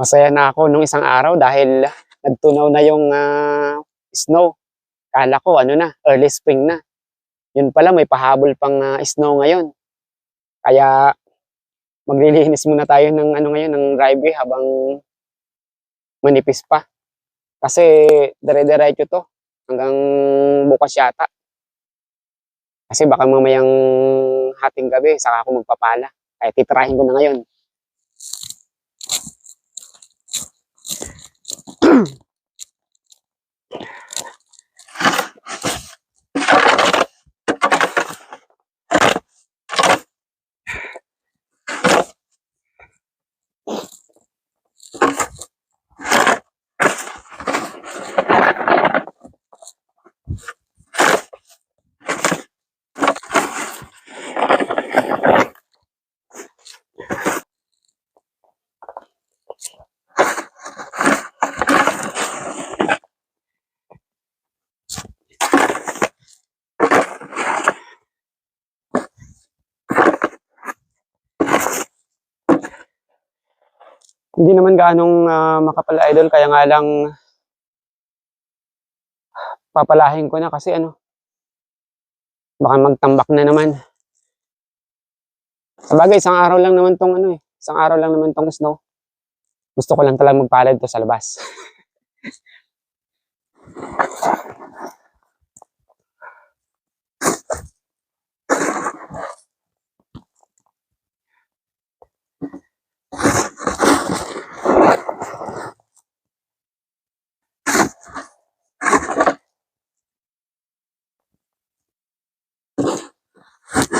Masaya na ako nung isang araw dahil nagtunaw na yung ah, snow. Kala ko ano na, early spring na. Yun pala may pahabol pang ah, snow ngayon. Kaya maglilinis muna tayo ng ano ngayon ng driveway habang manipis pa. Kasi dire-diretso to hanggang bukas yata. Kasi baka mamayang hating gabi saka ako magpapala. Kaya titrahin ko na ngayon. Hindi naman gaanong ah, makapal idol kaya nga lang papalahin ko na kasi ano baka magtambak na naman. Sabagay, isang araw lang naman tong ano eh. Isang araw lang naman tong snow. Gusto ko lang talagang magpalad to sa labas. you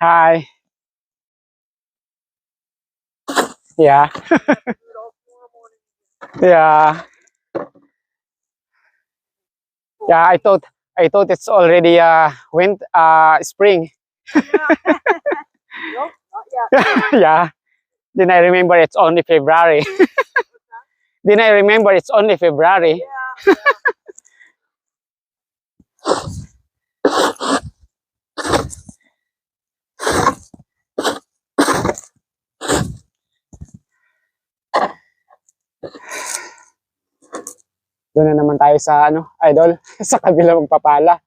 Hi. Yeah. yeah. Yeah, I thought I thought it's already uh went uh spring. Nope, yeah. Then I remember it's only February. then I remember it's only February. Yeah. Doon na naman tayo sa ano, idol, sa kabila magpapala.